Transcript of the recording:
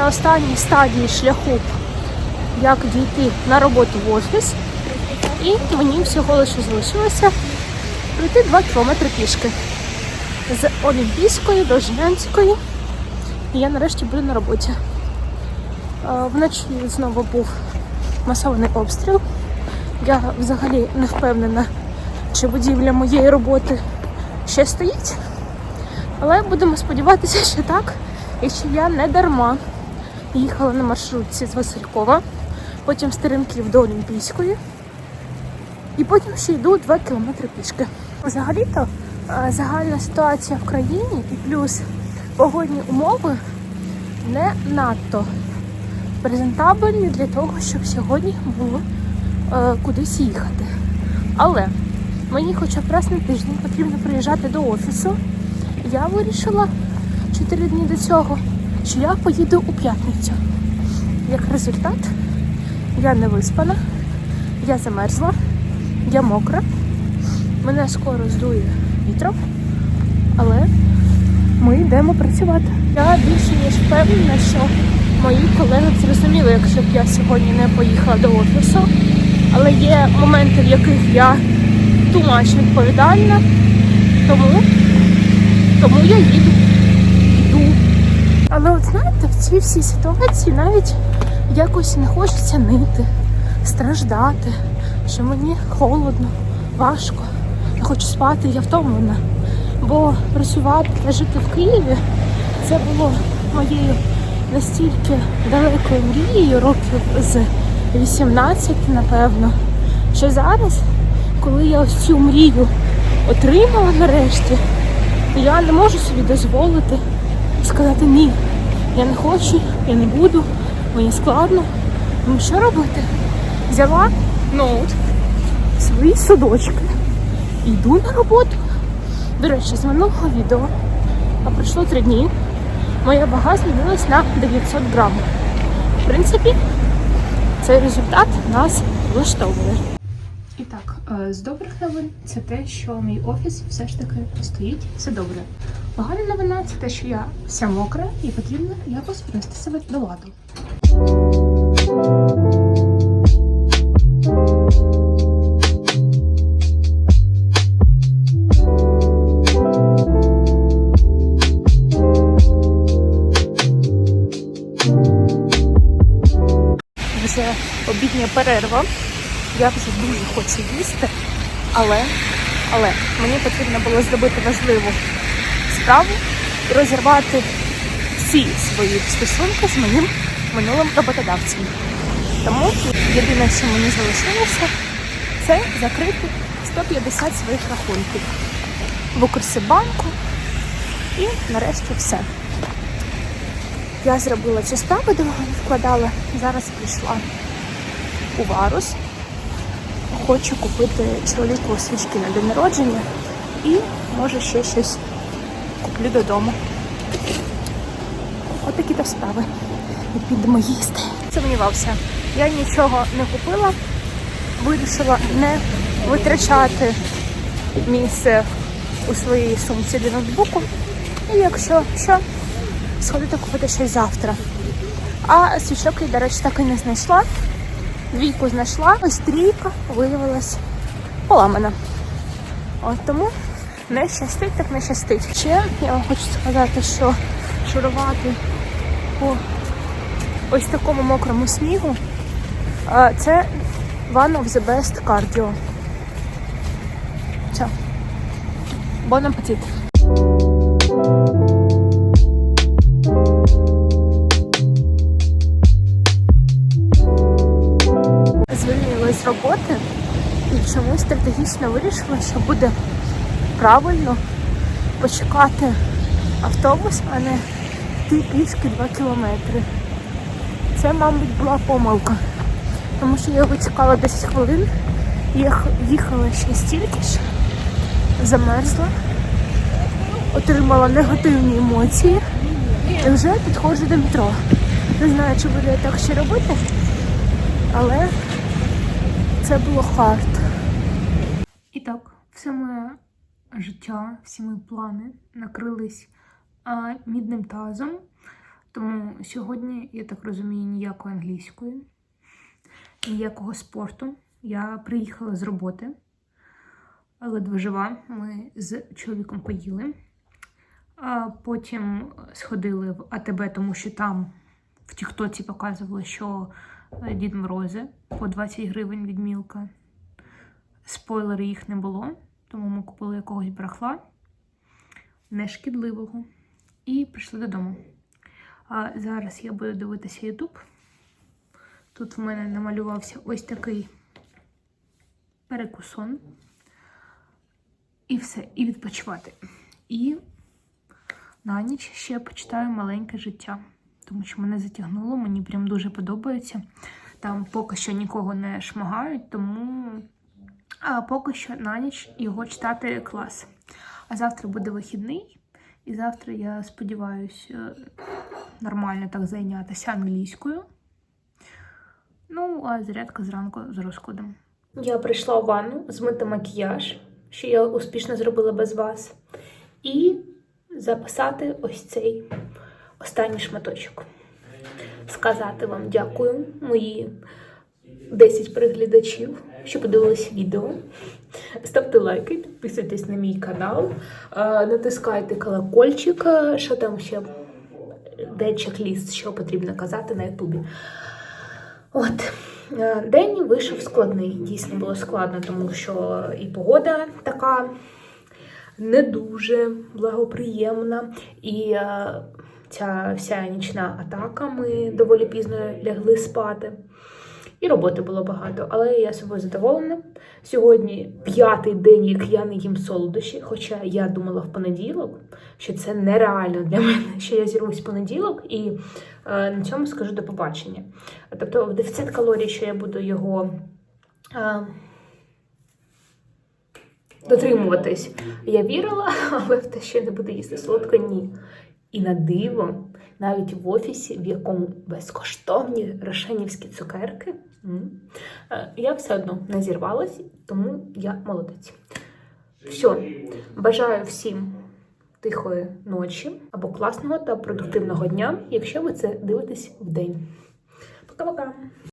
на останній стадії шляху, як дійти на роботу в офіс. І мені всього лише залишилося пройти 2 кілометри пішки з Олімпійської до Жнянської. І я нарешті буду на роботі. Е, Вночі знову був масований обстріл. Я взагалі не впевнена, чи будівля моєї роботи ще стоїть. Але будемо сподіватися, що так, і що я не дарма їхала на маршрутці з Василькова, потім з Теремків до Олімпійської, і потім ще йду 2 кілометри пішки. Взагалі-то е, загальна ситуація в країні і плюс погодні умови не надто презентабельні для того, щоб сьогодні було е, кудись їхати. Але мені хоча б раз на тиждень потрібно приїжджати до офісу. Я вирішила 4 дні до цього, що я поїду у п'ятницю. Як результат, я не виспана, я замерзла, я мокра, мене скоро здує вітром, але ми йдемо працювати. Я більше ніж впевнена, що мої колеги зрозуміли, якщо б я сьогодні не поїхала до офісу. Але є моменти, в яких я тумач відповідальна, тому, тому я їду. Але от знаєте, в цій всій ситуації навіть якось не хочеться нити, страждати, що мені холодно, важко. Я хочу спати, я втомлена. Бо працювати та жити в Києві це було моєю настільки далекою мрією років з 18, напевно, що зараз, коли я ось цю мрію отримала нарешті, я не можу собі дозволити сказати ні. Я не хочу, я не буду, мені складно. Ну що робити? Взяла ноут, свої судочки йду на роботу. До речі, з минулого відео, а пройшло три дні, моя вага змінилась на 900 грам. В принципі, цей результат нас влаштовує. Так, е, з добрих новин це те, що мій офіс все ж таки стоїть, все добре. Погана новина це те, що я вся мокра і потрібно якось привести себе до ладу. Обідня перерва. Я вже дуже хочу їсти, але, але мені потрібно було зробити важливу справу і розірвати всі свої стосунки з моїм минулим роботодавцем. Тому єдине, що мені залишилося, це закрити 150 своїх рахунків в Укрсибанку і нарешті все. Я зробила цю справу, довго вкладала. Зараз прийшла у Варус. Хочу купити чоловіку свічки на день народження і може ще щось куплю додому. От такі то справи. Підемо їсти. Сумнівався. Я нічого не купила, вирішила не витрачати місце у своїй сумці для ноутбуку. І якщо що, сходити купити щось завтра. А свічок я, до речі, так і не знайшла. Двійку знайшла, ось трійка виявилась поламана. От тому не щастить, так не щастить. Ще я вам хочу сказати, що шурувати по ось такому мокрому снігу це one of the best cardio. Все. Bon appetit. Роботи і чомусь стратегічно вирішила, що буде правильно почекати автобус, а не йти пішки 2 кілометри. Це, мабуть, була помилка, тому що я його чекала 10 хвилин, їхала ще стільки ж, замерзла, отримала негативні емоції і вже підходжу до метро. Не знаю, чи буду я так ще робити, але це було хард. І так, все моє життя, всі мої плани накрились а, мідним тазом. Тому сьогодні, я так розумію, ніякої англійської, ніякого спорту. Я приїхала з роботи, ледве жива. Ми з чоловіком поїли. А потім сходили в АТБ, тому що там в Тіктоці показували, що Дід Морози по 20 гривень від Мілка. Спойлери їх не було, тому ми купили якогось брахла нешкідливого і прийшли додому. А зараз я буду дивитися YouTube. Тут в мене намалювався ось такий перекусон. І все, і відпочивати. І на ніч ще почитаю маленьке життя, тому що мене затягнуло, мені прям дуже подобається. Там поки що нікого не шмагають, тому а поки що на ніч його читати клас. А завтра буде вихідний, і завтра я сподіваюся нормально так зайнятися англійською. Ну, а зарядка зранку з розкладом. Я прийшла в ванну змити макіяж, що я успішно зробила без вас, і записати ось цей останній шматочок. Сказати вам дякую, мої 10 переглядачів, що подивились відео. Ставте лайки, підписуйтесь на мій канал, е, натискайте колокольчик, е, що там ще де чек-ліст, що потрібно казати на Ютубі. От. Е, День вийшов складний. Дійсно було складно, тому що і погода така не дуже благоприємна. І ця вся нічна атака, ми доволі пізно лягли спати. І роботи було багато, але я собою задоволена. Сьогодні п'ятий день, як я не їм солодощі, хоча я думала в понеділок, що це нереально для мене, що я зірвусь в понеділок і е, на цьому скажу до побачення. Тобто дефіцит калорій, що я буду його е, дотримуватись, я вірила, але в те, що я не буду їсти солодко, ні. І на диво, навіть в офісі, в якому безкоштовні рошенівські цукерки, е, я все одно не зірвалась, тому я молодець. Все, бажаю всім тихої ночі або класного та продуктивного дня, якщо ви це дивитесь в день. Пока-пока!